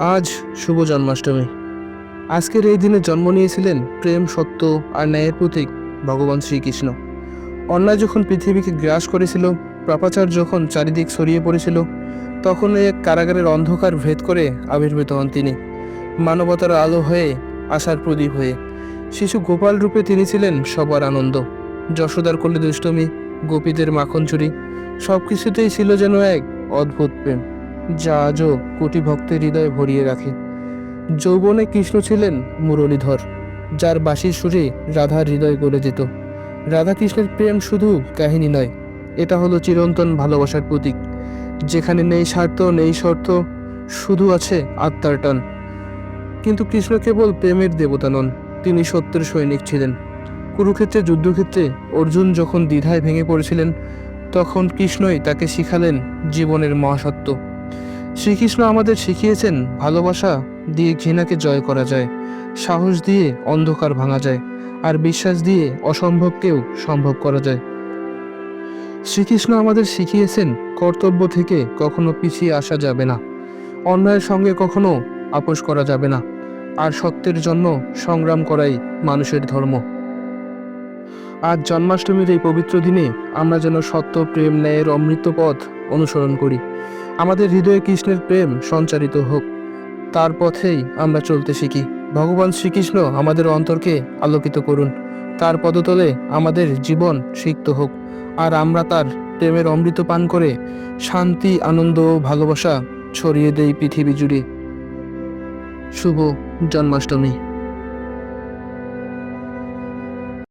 আজ শুভ জন্মাষ্টমী। আজকের এই দিনে জন্ম নিয়েছিলেন প্রেম, সত্য আর ন্যায়ের প্রতীক ভগবান শ্রীকৃষ্ণ। অন্যায় যখন পৃথিবীকে গ্রাস করেছিল, পাপাচার যখন চারিদিক ছড়িয়ে পড়েছিল, তখন এক কারাগারের অন্ধকার ভেদ করে আবির্ভূত হন তিনি। মানবতার আলো হয়ে আশার প্রদীপ হয়ে শিশু গোপাল রূপে তিনি ছিলেন সবার আনন্দ। যশোদার কোলে দুষ্টমী গোপীদের মাখন চুরি সব কিছুতেই ছিল যেন এক অদ্ভুত প্রেম। যা আজও কোটি ভক্তের হৃদয়ে ভরিয়ে রাখে। যৌবনে কৃষ্ণ ছিলেন মুরলীধর, যার বাঁশির সুরে রাধার হৃদয় গড়ে যেত রাধা কৃষ্ণের প্রেম শুধু কাহিনী নয়, এটা হলো চিরন্তন ভালোবাসার প্রতীক। যেখানে নেই স্বার্থ, নেই শর্ত, শুধু আছে আত্মার টান। কিন্তু কৃষ্ণ কেবল প্রেমের দেবতা নন, তিনি সত্যের সৈনিক ছিলেন। কুরুক্ষেত্রে, যুদ্ধক্ষেত্রে অর্জুন যখন দ্বিধায় ভেঙে পড়েছিলেন, তখন কৃষ্ণই তাকে শিখালেন জীবনের মহাসত্য। শ্রীকৃষ্ণ আমাদের শিখিয়েছেন ভালোবাসা দিয়ে ঘৃণাকে জয় করা যায়, সাহস দিয়ে অন্ধকার ভাঙা যায়, আর বিশ্বাস দিয়ে অসম্ভবকেও সম্ভব করা যায়। শ্রীকৃষ্ণ আমাদের শিখিয়েছেন কর্তব্য থেকে কখনো পিছিয়ে আসা যাবে না, অন্যায়ের সঙ্গে কখনো আপোষ করা যাবে না, আর সত্যের জন্য সংগ্রাম করাই মানুষের ধর্ম। আজ জন্মাষ্টমীর এই পবিত্র দিনে আমরা যেন সত্য, প্রেম, ন্যায়ের অমৃত পথ অনুসরণ করি। আমাদের হৃদয়ে কৃষ্ণের প্রেম সঞ্চারিত হোক। তার পথেই আমরা চলতে শিখি। ভগবান শ্রীকৃষ্ণ আমাদের অন্তরকে আলোকিত করুন। তার পদতলে আমাদের জীবন সিক্ত হোক। আর আমরা তার প্রেমের অমৃত পান করে শান্তি, আনন্দ ও ভালোবাসা ছড়িয়ে দেই পৃথিবী জুড়ে। শুভ জন্মাষ্টমী।